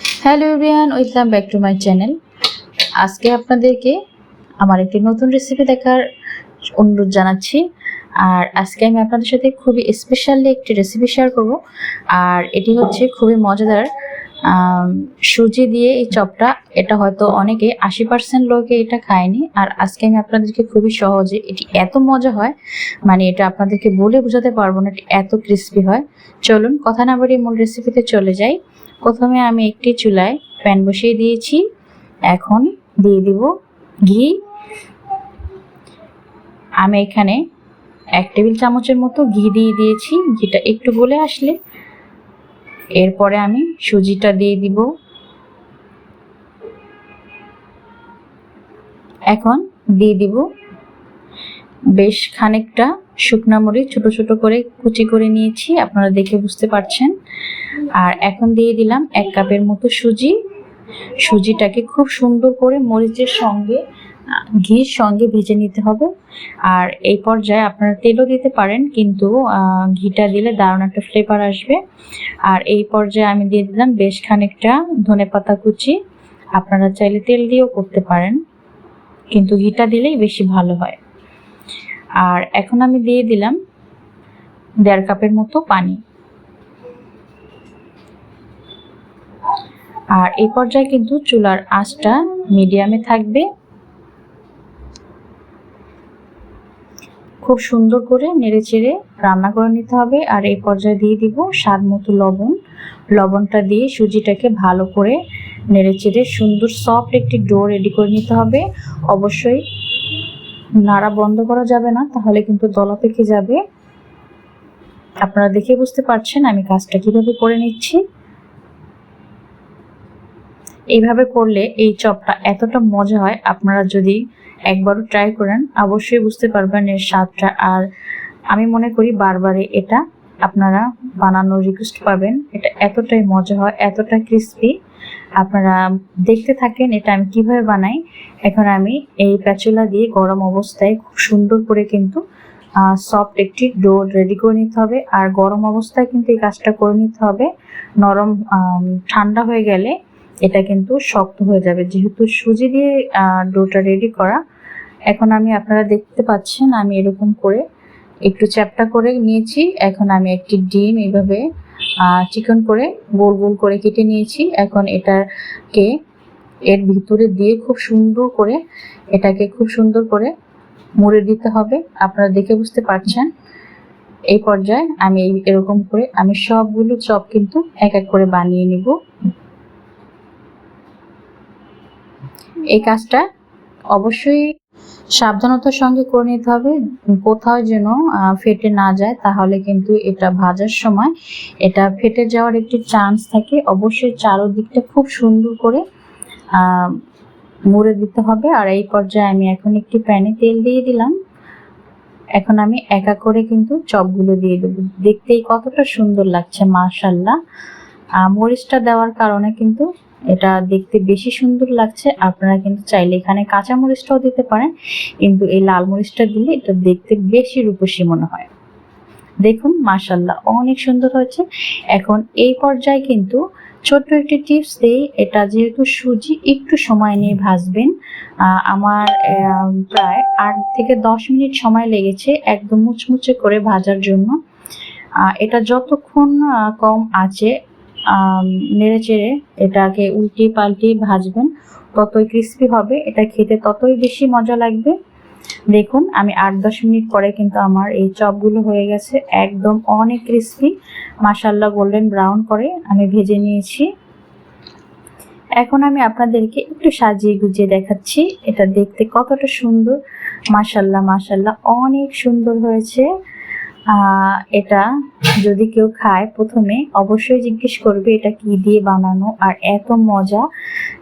Hello everyone, welcome back to my channel. আজকে আপনাদেরকে আমার একটি নতুন রেসিপি দেখার অনুরোধ জানাচ্ছি। আর আজকে আমি আপনাদের সাথে খুবই স্পেশালি একটি রেসিপি শেয়ার করব। আর এটি হচ্ছে খুবই মজাদার সুজি দিয়ে এই চপটা। এটা হয়তো অনেকে আশি পার্সেন্ট লোকে এটা খায়নি। আর আজকে আমি আপনাদেরকে খুবই সহজে এটি এত মজা হয় মানে এটা আপনাদেরকে বলে বোঝাতে পারব না এটি এত ক্রিস্পি হয়। চলুন, কথা না বাড়িয়ে মূল রেসিপিতে চলে যাই। প্রথমে আমি একটি চুলায় প্যান বসিয়ে দিয়েছি। এখন দিয়ে দিব ঘি। আমি এখানে এক টেবিল চামচের মতো ঘি দিয়ে দিয়েছি। ঘিটা একটু গলে আসলে। এরপরে আমি সুজিটা দিয়ে দিব। এখন দিয়ে দিব বেশ খানিকটা শুকনা মরিচ ছোট ছোট করে কুচি করে নিয়েছি, আপনারা দেখে বুঝতে পারছেন। আর এখন দিয়ে দিলাম এক কাপের মতো সুজি। সুজিটাকে খুব সুন্দর করে মরিচের সঙ্গে, ঘির সঙ্গে ভেজে নিতে হবে। আর এই পর্যায়ে আপনারা তেলও দিতে পারেন, কিন্তু ঘিটা দিলে দারুণ একটা ফ্লেভার আসবে। আর এই পর্যায়ে আমি দিয়ে দিলাম বেশ খানিকটা ধনেপাতা কুচি। আপনারা চাইলে তেল দিয়েও করতে পারেন, কিন্তু ঘিটা দিলেই বেশি ভালো হয়। আর এখন আমি দিয়ে দিলাম দেড় কাপের মতো পানি। আর এই পর্যায়ে কিন্তু চুলার আঁচটা মিডিয়ামে থাকবে। খুব সুন্দর করে নেড়ে চেড়ে রান্না করে নিতে হবে। আর এই পর্যায়ে দিয়ে দিব স্বাদ মতো লবণ। লবণটা দিয়ে সুজিটাকে ভালো করে নেড়ে চেড়ে সুন্দর সফট একটি ডো রেডি করে নিতে হবে। অবশ্যই নাড়া বন্ধ করা যাবে না, তাহলে কিন্তু দলা পেকে যাবে। আপনারা দেখে বুঝতে পারছেন আমি কাজটা কীভাবে করে নিচ্ছি। এইভাবে করলে এই চপটা এতটা মজা হয়, আপনারা যদি একবারও ট্রাই করেন, অবশ্যই বুঝতে পারবেন এর স্বাদটা। আর আমি মনে করি বারবারে এটা আপনারা বানানোর রিকোয়েস্ট পাবেন। এটা এতটাই মজা হয়, এতটা ক্রিস্পি আপনারা দেখতে থাকেন এটা আমি কীভাবে বানাই। এখন আমি এই প্যাচুলা দিয়ে গরম অবস্থায় খুব সুন্দর করে কিন্তু সফট একটি ডো রেডি করে নিতে হবে। আর গরম অবস্থায় কিন্তু এই কাজটা করে নিতে হবে। নরম ঠান্ডা হয়ে গেলে এটা কিন্তু শক্ত হয়ে যাবে। যেহেতু সুজি দিয়ে ডোটা রেডি করা, এখন আমি আপনারা দেখতে পাচ্ছেন আমি এরকম করে একটু চ্যাপটা করে নিয়েছি। এখন আমি একটি ডিম এইভাবে চিকন করে, গোল গোল করে কেটে নিয়েছি। এখন এটাকে এর ভিতরে দিয়ে খুব সুন্দর করে, এটাকে খুব সুন্দর করে মুড়ে দিতে হবে। আপনারা দেখে বুঝতে পারছেন। এই পর্যায়ে আমি এরকম করে, আমি সবগুলো চপ কিন্তু এক এক করে বানিয়ে নিব। এই কাজটা অবশ্যই সাবধানতার সঙ্গে করে নিতে হবে। কোথাও যেন ফেটে না যায়, তাহলে কিন্তু এটা ভাজার সময় এটা ফেটে যাওয়ার একটি চান্স থাকে। অবশ্যই চারোদিকটা খুব সুন্দর করে মুড়ে দিতে হবে। আর এই পর্যায়ে আমি এখন একটি প্যানে তেল দিয়ে দিলাম। এখন আমি একা করে কিন্তু চপগুলো দিয়ে দেবো। দেখতেই কতটা সুন্দর লাগছে মাশাল্লাহ মরিচটা দেওয়ার কারণে কিন্তু এটা দেখতে বেশি সুন্দর লাগছে। আপনারা কিন্তু চাইলে এখানে কাঁচা মরিচটাও দিতে পারেন, কিন্তু এই লাল মরিচটা দিলে এটা দেখতে বেশি রূপসী মনে হয়। দেখুন মাশাল্লাহ অনেক সুন্দর হয়েছে। এখন এই পর্যায়ে কিন্তু ছোট্ট একটি টিপস দিই, এটা যেহেতু সুজি, একটু সময় নিয়ে ভাজবেন। আমার প্রায় আট থেকে দশ মিনিট সময় লেগেছে একদম মুচমুচে করে ভাজার জন্য। এটা যতক্ষণ কম আছে নেড়ে চেড়ে এটাকে উল্টিয়ে পাল্টিয়ে ভাজবেন। ততই ক্রিস্পি হবে, এটা খেতে ততই বেশি মজা লাগবে। দেখুন, আমি আট দশ মিনিট পরে কিন্তু আমার এই চপগুলো হয়ে গেছে একদম অনেক ক্রিস্পি মাসাল্লাহ গোল্ডেন ব্রাউন করে আমি ভেজে নিয়েছি। এখন আমি আপনাদেরকে একটু সাজিয়ে গুজিয়ে দেখাচ্ছি। এটা দেখতে কতটা সুন্দর। মাসাল্লাহ মাসাল্লাহ অনেক সুন্দর হয়েছে। এটা যদি কেউ খায়, প্রথমে অবশ্যই জিজ্ঞেস করবে এটা কি দিয়ে বানানো আর এত মজা।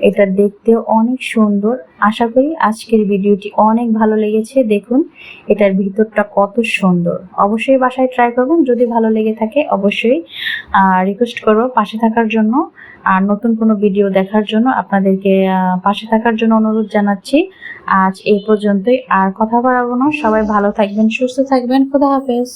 এটা দেখতেও অনেক সুন্দর। আশা করি আজকের ভিডিওটি অনেক ভালো লেগেছে। দেখুন, এটার ভিতরটা কত সুন্দর। অবশ্যই বাসায় ট্রাই করবেন। যদি ভালো লেগে থাকে, অবশ্যই রিকোয়েস্ট করব পাশে থাকার জন্য। আর নতুন কোনো ভিডিও দেখার জন্য আপনাদেরকে পাশে থাকার জন্য অনুরোধ জানাচ্ছি। আজ এই পর্যন্তই। আর কথা বাড়াবো না। সবাই ভালো থাকবেন, সুস্থ থাকবেন। খুদা হাফেজ।